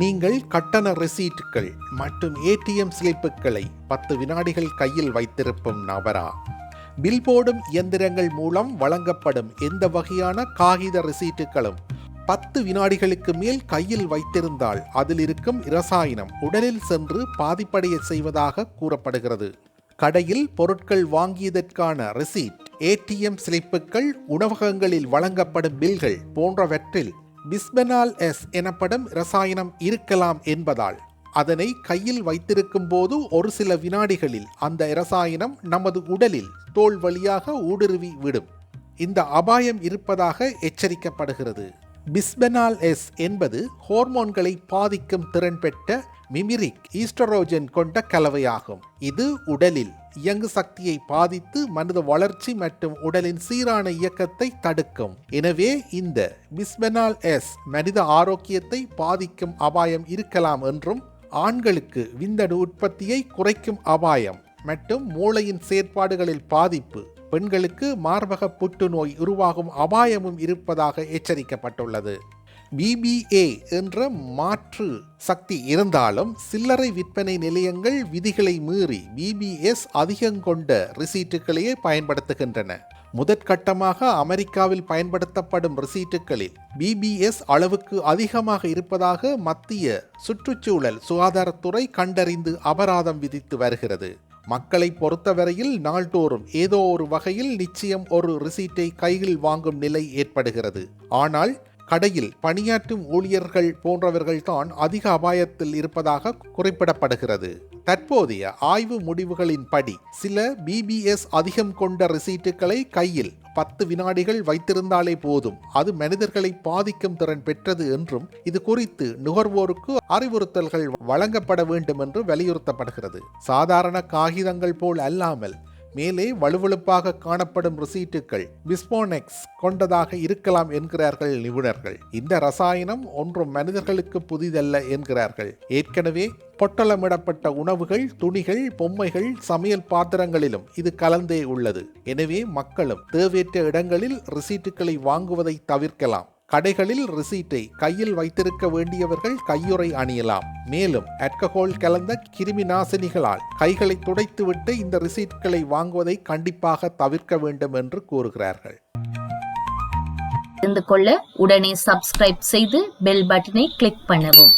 நீங்கள் கட்டண ரெசீட்டுகள் மற்றும் ஏடிஎம் ஸ்லிப்புகளை பத்து வினாடிகள் கையில் வைத்திருக்கும் நபரா? பில் போடும் இயந்திரங்கள் மூலம் வழங்கப்படும் எந்த வகையான காகித ரெசீட்டுகளும் பத்து வினாடிகளுக்கு மேல் கையில் வைத்திருந்தால் அதில் இருக்கும் இரசாயனம் உடலில் சென்று பாதிப்படைய செய்வதாக கூறப்படுகிறது. கடையில் பொருட்கள் வாங்கியதற்கான ரெசீட் ஏடிஎம் ஸ்லிப்புகள் உணவகங்களில் வழங்கப்படும் பில்கள் போன்றவற்றில் பிஸ்பெனால் எஸ் எனப்படும் இரசாயனம் இருக்கலாம் என்பதால் அதனை கையில் வைத்திருக்கும் போது ஒரு சில வினாடிகளில் அந்த இரசாயனம் நமது உடலில் தோல் வழியாக ஊடுருவி விடும். இந்த அபாயம் இருப்பதாக எச்சரிக்கப்படுகிறது. பிஸ்பெனால் எஸ் என்பது ஹோர்மோன்களை பாதிக்கும் திறன் பெற்ற மிமிரிக் ஈஸ்டரோஜன் கொண்ட கலவையாகும். இது உடலில் இயங்கு சக்தியை பாதித்து மனித வளர்ச்சி மற்றும் உடலின் சீரான இயக்கத்தை தடுக்கும். எனவே இந்த பிஸ்பெனால் எஸ் மனித ஆரோக்கியத்தை பாதிக்கும் அபாயம் இருக்கலாம் என்றும் ஆண்களுக்கு விந்தணு உற்பத்தியை குறைக்கும் அபாயம் மற்றும் மூளையின் செயற்பாடுகளில் பாதிப்பு பெண்களுக்கு மார்பக புற்றுநோய் உருவாகும் அபாயமும் இருப்பதாக எச்சரிக்கப்பட்டுள்ளது. பிபிஏ என்ற மாற்று சக்தி இருந்தாலும் சில்லறை விற்பனை நிலையங்கள் விதிகளை மீறி பிபிஎஸ் அதிகம் கொண்ட ரிசீட்டுகளையே பயன்படுத்துகின்றன. முதற்கட்டமாக அமெரிக்காவில் பயன்படுத்தப்படும் ரிசீட்டுகளில் பிபிஎஸ் அளவுக்கு அதிகமாக இருப்பதாக மத்திய சுற்றுச்சூழல் சுகாதாரத்துறை கண்டறிந்து அபராதம் விதித்து வருகிறது. மக்களை பொறுத்தவரையில் நாள்தோறும் ஏதோ ஒரு வகையில் நிச்சயம் ஒரு ரிசீட்டை கையில் வாங்கும் நிலை ஏற்படுகிறது. ஆனால் கடையில் பணியாற்றும் ஊழியர்கள் போன்றவர்கள்தான் அதிக அபாயத்தில் இருப்பதாக குறிப்பிடப்படுகிறது. தற்போதைய ஆய்வு முடிவுகளின்படி சில பிபிஎஸ் அதிகம் கொண்ட ரிசீட்டுகளை கையில் பத்து வினாடிகள் வைத்திருந்தாலே போதும். அது மனிதர்களை பாதிக்கும் திறன் பெற்றது என்றும் இது குறித்து நுகர்வோருக்கு அறிவுறுத்தல்கள் வழங்கப்பட வேண்டும் என்று வலியுறுத்தப்படுகிறது. சாதாரண காகிதங்கள் போல் அல்லாமல் மேலே வலுவழுப்பாக காணப்படும் ரிசீட்டுகள் பிஸ்போனெக்ஸ் கொண்டதாக இருக்கலாம் என்கிறார்கள் நிபுணர்கள். இந்த ரசாயனம் ஒன்றும் மனிதர்களுக்கு புதிதல்ல என்கிறார்கள். ஏற்கனவே பொட்டலமிடப்பட்ட உணவுகள் துணிகள் பொம்மைகள் சமையல் பாத்திரங்களிலும் இது கலந்தே உள்ளது. எனவே மக்களும் தேவையற்ற இடங்களில் ரிசீட்டுகளை வாங்குவதை தவிர்க்கலாம். கடைகளில் ரிசீட்டை கையில் வைத்திருக்க வேண்டியவர்கள் கையுறை அணியலாம். மேலும் ஆல்கஹால் கலந்த கிருமி நாசினிகளால் கைகளை துடைத்துவிட்டு இந்த ரிசீட்களை வாங்குவதை கண்டிப்பாக தவிர்க்க வேண்டும் என்று கூறுகிறார்கள். தெரிந்து கொள்ள உடனே சப்ஸ்கிரைப் செய்து பெல் பட்டனை கிளிக் பண்ணவும்.